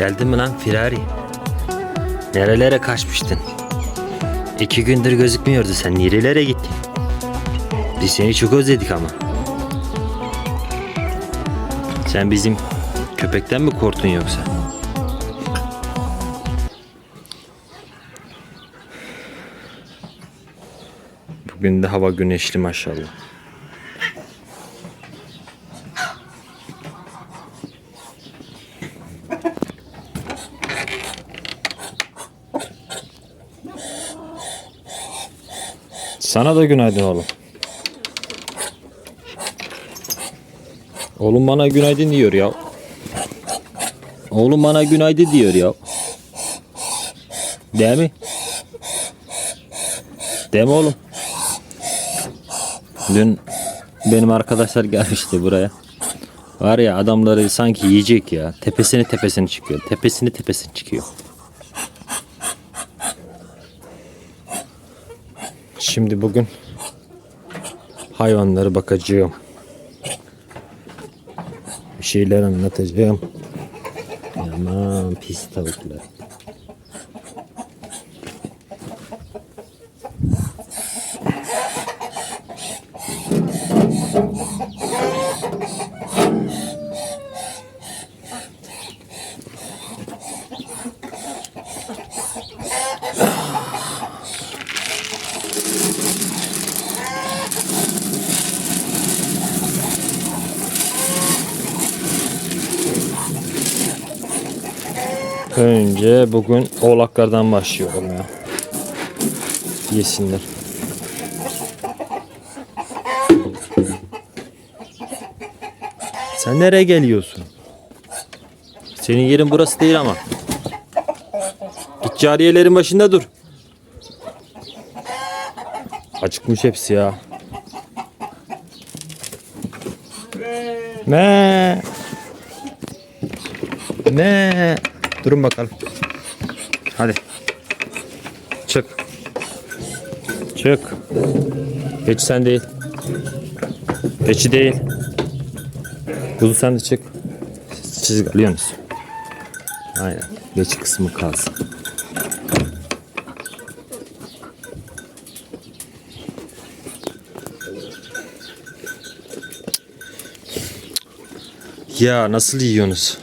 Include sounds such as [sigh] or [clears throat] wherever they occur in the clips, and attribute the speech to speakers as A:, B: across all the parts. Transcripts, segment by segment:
A: Geldin mi lan Firari? Nerelere kaçmıştın? İki gündür gözükmüyordu sen. Nerelere gittin? Biz seni çok özledik ama. Sen bizim köpekten mi korktun yoksa? Bugün de hava güneşli maşallah. Sana da günaydın oğlum. Oğlum bana günaydın diyor ya. Oğlum bana günaydın diyor ya. Değil mi? Değil mi oğlum? Dün benim arkadaşlar gelmişti buraya. Var ya adamları sanki yiyecek ya. Tepesini tepesini çıkıyor. Tepesini tepesini çıkıyor. Şimdi bugün hayvanlara bakacağım. Bir şeyler anlatacağım. Aman pis tavuklar. Önce bugün oğlaklardan başlıyorum ya. Yesinler. Sen nereye geliyorsun? Senin yerin burası değil ama. Git cariyelerin başında dur. Acıkmış hepsi ya. Ne? Ne? Durun bakalım. Hadi. Çık. Çık. Geç sen değil. Geçi değil. Kuzu sen de çık. Siz alıyorsunuz. Aynen. Geçi kısmı kalsın. Ya nasıl yiyorsunuz?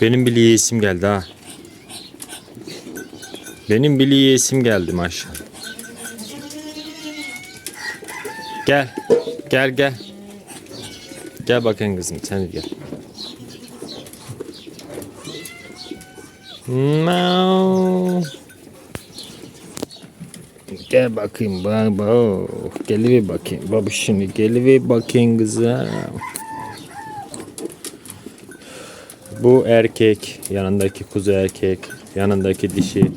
A: Benim bile yiyesim geldi ha. Benim bile yiyesim geldi maşallah. Gel. Gel gel. Gel bakayım kızım sen gel. Miau. Gel bakayım baba. Gel bir bakayım. Baba şimdi gel bir bakayım kızım. Bu erkek, yanındaki kuzu erkek, yanındaki dişi,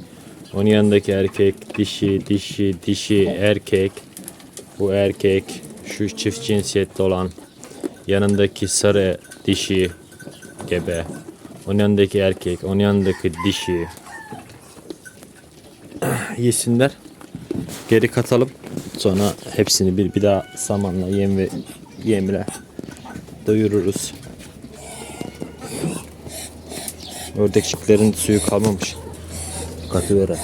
A: onun yanındaki erkek, dişi, dişi, dişi, erkek. Bu erkek, şu çift cinsiyetli olan, yanındaki sarı dişi, gebe. Onun yanındaki erkek, onun yanındaki dişi. [clears throat] Yesinler. Geri katalım. Sonra hepsini bir, bir daha samanla, yem ve yemle doyururuz. Ördekçiklerin suyu kalmamış. Katı veren.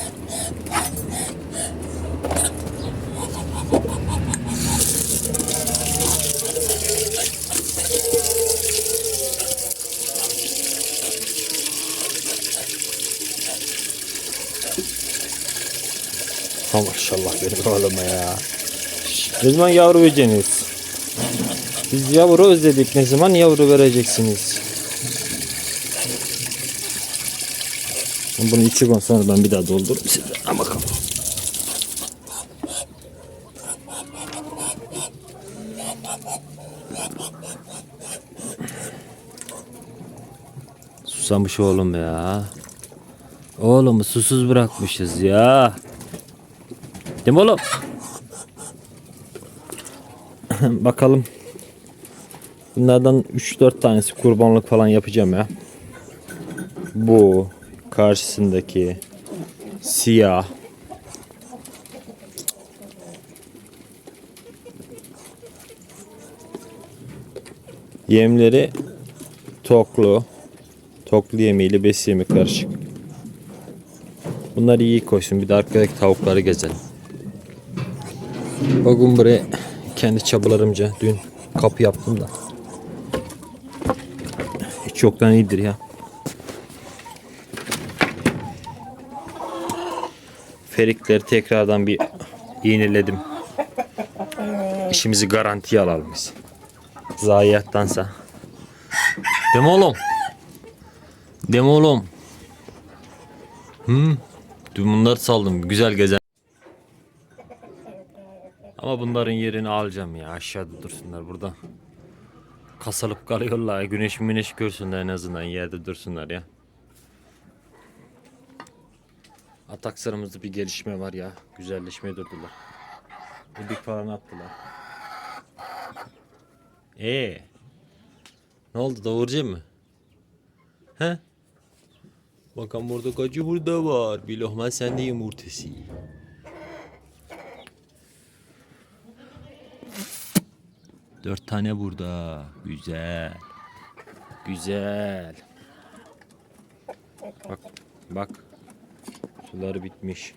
A: Ha maşallah benim oğluma ya. Ne zaman yavru vereceksiniz? Biz yavru özledik. Ne zaman yavru vereceksiniz? Bunu içiyorum sonra ben bir daha doldururum size. Ama bakalım. Susamış oğlum ya. Oğlumu susuz bırakmışız ya. Değil mi oğlum? [laughs] Bakalım. Bunlardan 3-4 tanesi kurbanlık falan yapacağım ya. Bu karşısındaki siyah yemleri toklu Toklu yemeğiyle besi yemek karışık. Bunları iyi koysun. Bir de arkadaki tavukları gezelim. Bugün buraya kendi çabalarımca dün kapı yaptım da. Hiç yoktan iyidir ya. Ferikleri tekrardan bir iğneledim. İşimizi garantiye alalım biz. Zayiattansa. Mi oğlum? Mi oğlum? Hı? Dün bunları saldım. Güzel gezen. Ama bunların yerini alacağım ya. Aşağıda dursunlar burada. Kasalıp kalıyorlar. Güneş güneş görsünler en azından. Yerde dursunlar ya. Atak sıramızda bir gelişme var ya. Güzelleşmeye durdular. Bir falan attılar. Ee, ne oldu doğuracak mı? He? Bakın burada kaçı burada var. Bir lokma sende yumurtası. Dört tane burada. Güzel. Güzel. Bak, bak. Suları bitmiş.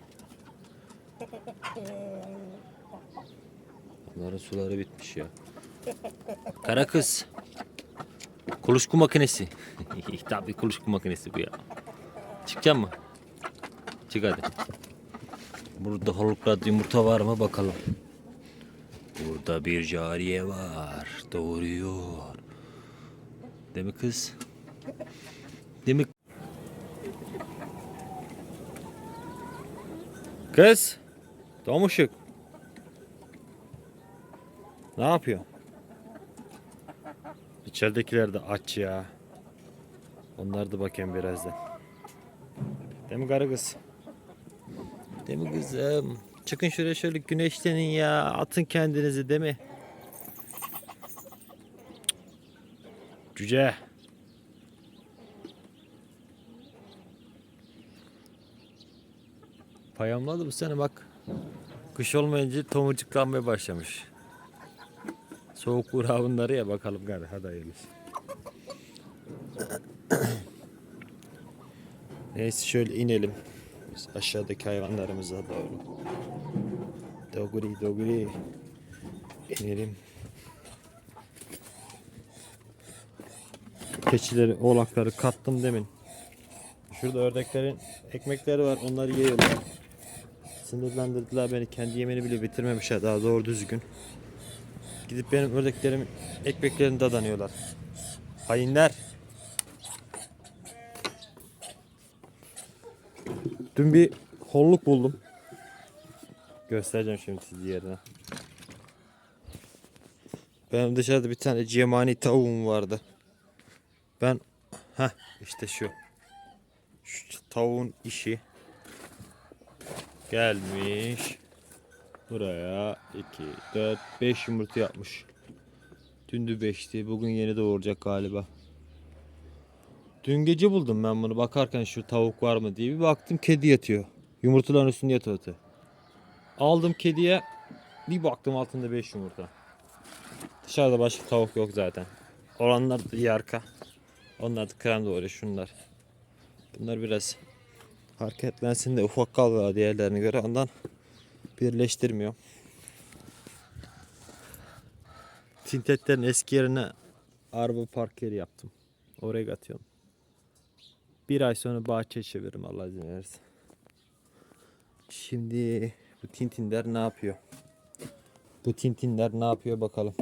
A: Bunların suları bitmiş ya. Kara kız. Kuluçku makinesi. [laughs] Tabii kuluçku makinesi bu ya. Çıkacak mı? Çık hadi. Burada holuklarda yumurta var mı bakalım. Burada bir cariye var. Doğuruyor. Değil mi kız? Değil mi? Kız. Domuşuk. Ne yapıyor? İçeridekiler de aç ya. Onlar da bakayım birazdan. Değil mi karı kız? Değil mi kızım? Çıkın şuraya şöyle güneşlenin ya. Atın kendinizi değil mi? Cüce. Payamladı bu sene bak. Kış olmayınca tomurcuklanmaya başlamış. Soğuk bunları ya bakalım gari hadi hayırlısı. [coughs] Neyse şöyle inelim. Biz aşağıdaki hayvanlarımıza doğru. Dogri dogri. İnelim. Keçileri, oğlakları kattım demin. Şurada ördeklerin ekmekleri var. Onları yiyorlar. Sinirlendirdiler beni. Kendi yemeğini bile bitirmemişler daha doğru düzgün. Gidip benim ördeklerimin ekmeklerini dadanıyorlar. Hainler. Dün bir holluk buldum. Göstereceğim şimdi size yerine. Benim dışarıda bir tane cemani tavuğum vardı. Ben ha işte şu. Şu tavuğun işi gelmiş. Buraya 2, 4, 5 yumurta yapmış. Dündü 5'ti. Bugün yeni doğuracak galiba. Dün gece buldum ben bunu bakarken şu tavuk var mı diye. Bir baktım kedi yatıyor. Yumurtaların üstünde yatıyordu. Aldım kediye. Bir baktım altında 5 yumurta. Dışarıda başka tavuk yok zaten. Olanlar da. Onlar da krem doğru şunlar. Bunlar biraz hareketlensin de ufak kalıyor diğerlerine göre. Ondan birleştirmiyor. Tintetlerin eski yerine araba park yeri yaptım. Oraya atıyorum. Bir ay sonra bahçe çeviririm Allah izin verirse. Şimdi bu tintinler ne yapıyor? Bu tintinler ne yapıyor bakalım.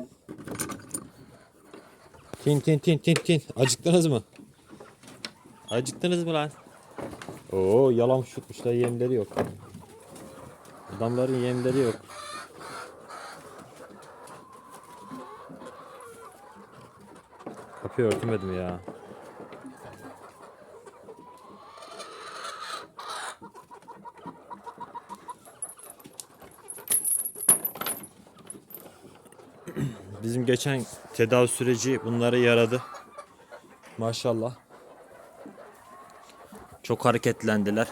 A: Tin tin tin tin tin. Acıktınız mı? Acıktınız mı lan? Oo yalan şutmuşlar yemleri yok. Adamların yemleri yok. Kapıyı örtmedim ya. Bizim geçen tedavi süreci bunlara yaradı. Maşallah. Çok hareketlendiler.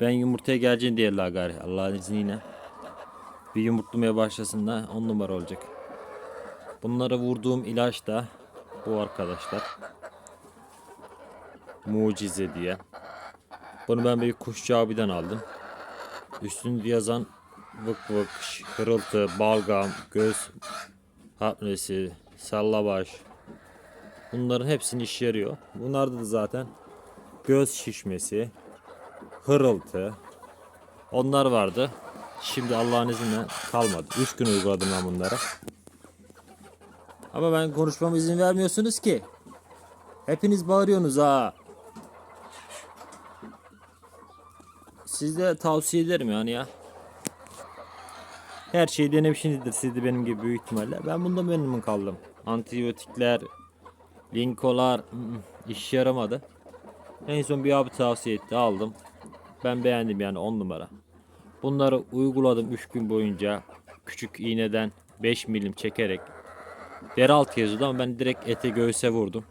A: Ben yumurtaya geleceğini diyorlar gari Allah'ın izniyle. bir yumurtlamaya başlasın da 10 numara olacak. Bunlara vurduğum ilaç da bu arkadaşlar. Mucize diye. Bunu ben bir kuşçu abiden aldım. Üstünde yazan vık vık, hırıltı, balgam, göz hapnesi, sallabaş. Bunların hepsini işe yarıyor. Bunlarda da zaten göz şişmesi, hırıltı. Onlar vardı. Şimdi Allah'ın izniyle kalmadı. 3 gün uyguladım ben bunları. Ama ben konuşmama izin vermiyorsunuz ki. Hepiniz bağırıyorsunuz ha. Size tavsiye ederim yani ya. Her şeyi denemişsinizdir siz de benim gibi büyük ihtimalle. Ben bundan memnun kaldım. Antibiyotikler, linkolar işe yaramadı. En son bir abi tavsiye etti aldım. Ben beğendim yani 10 numara. Bunları uyguladım 3 gün boyunca. Küçük iğneden 5 milim çekerek. Deri altı yazıyordu ama ben direkt ete göğüse vurdum.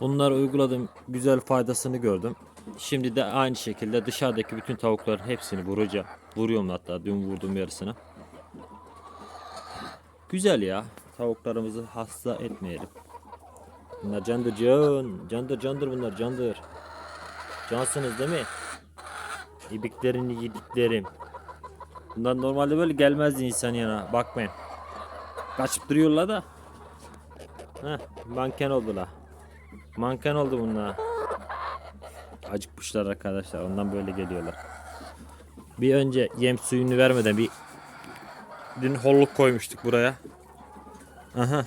A: Bunları uyguladım. Güzel faydasını gördüm. Şimdi de aynı şekilde dışarıdaki bütün tavukların hepsini vuracağım. Vuruyorum hatta dün vurdum yarısını. Güzel ya. Tavuklarımızı hasta etmeyelim. Bunlar candır can. Candır candır bunlar candır. Cansınız değil mi? İbiklerini yediklerim. Bunlar normalde böyle gelmezdi insan yana. Bakmayın. Kaçıp duruyorlar da. Heh, manken oldular. Manken oldu bunlar. Acıkmışlar arkadaşlar. Ondan böyle geliyorlar. Bir önce yem suyunu vermeden bir dün holluk koymuştuk buraya. Aha.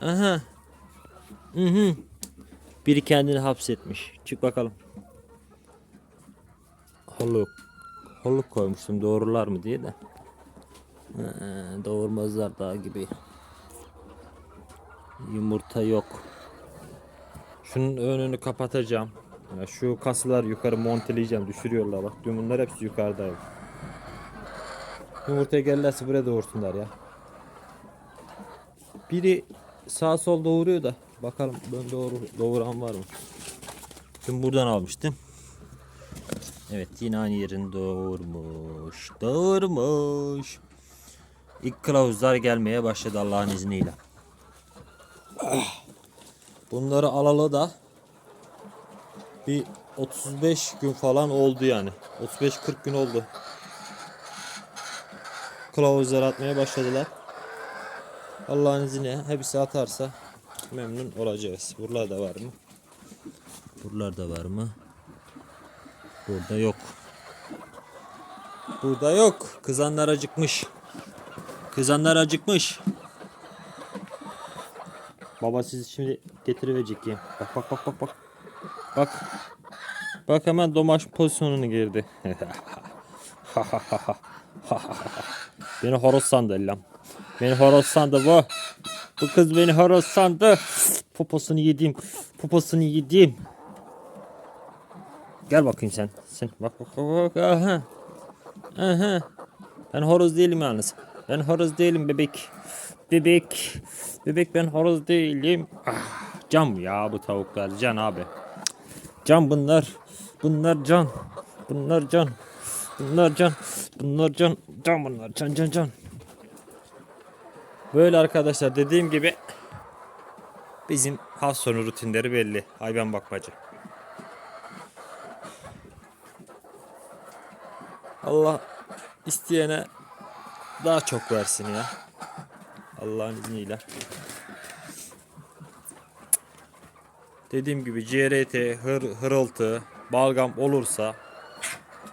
A: Aha. Hı hı. Biri kendini hapsetmiş. Çık bakalım. Holluk. Holluk koymuştum doğrular mı diye de. Ee, doğurmazlar daha gibi. Yumurta yok. Şunun önünü kapatacağım. Ya şu kasılar yukarı monteleyeceğim. Düşürüyorlar bak. Dün bunlar hepsi yukarıdaydı. Yumurtaya gelirlerse buraya doğursunlar ya. Biri sağ sol doğuruyor da. Bakalım ben doğru doğuran var mı? Dün buradan almıştım. Evet yine aynı yerin doğurmuş. Doğurmuş. İlk kılavuzlar gelmeye başladı Allah'ın izniyle. Bunları alalı da bir 35 gün falan oldu yani. 35-40 gün oldu. Kılavuzlar atmaya başladılar. Allah'ın izniyle hepsi atarsa memnun olacağız. Buralarda var mı? Buralarda var mı? Burada yok. Burada yok. Kızanlar acıkmış. Kızanlar acıkmış. Baba sizi şimdi getiriverecek yem. Bak bak bak bak bak. Bak. Bak hemen domaş pozisyonuna girdi. [laughs] beni horoz sandı Ellam. Beni horoz sandı bu. Bu kız beni horoz sandı. Poposunu yedim. Poposunu yedim. Gel bakayım sen. Sen bak bak bak. Aha. Aha. Ben horoz değilim yalnız. Ben horoz değilim bebek. Bebek. Bebek ben horoz değilim. Ah, can ya bu tavuklar. Can abi. Can bunlar. Bunlar can. Bunlar can. Bunlar can. Bunlar can. Can bunlar. Can can can. Böyle arkadaşlar dediğim gibi bizim hafta sonu rutinleri belli. Hayvan bakmacı. Allah isteyene daha çok versin ya. Allah'ın izniyle. Dediğim gibi CRT, hır, hırıltı, balgam olursa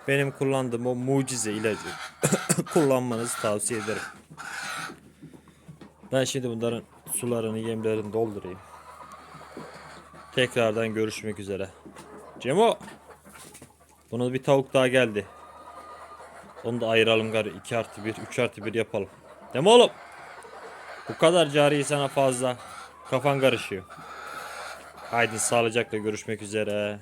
A: benim kullandığım o mucize ilacı [coughs] kullanmanızı tavsiye ederim. Ben şimdi bunların sularını, yemlerini doldurayım. Tekrardan görüşmek üzere. Cemo! Buna bir tavuk daha geldi. Onu da ayıralım gari. 2 artı 1, 3 artı 1 yapalım. Mi oğlum? Bu kadar cari sana fazla. Kafan karışıyor. Haydi sağlıcakla görüşmek üzere.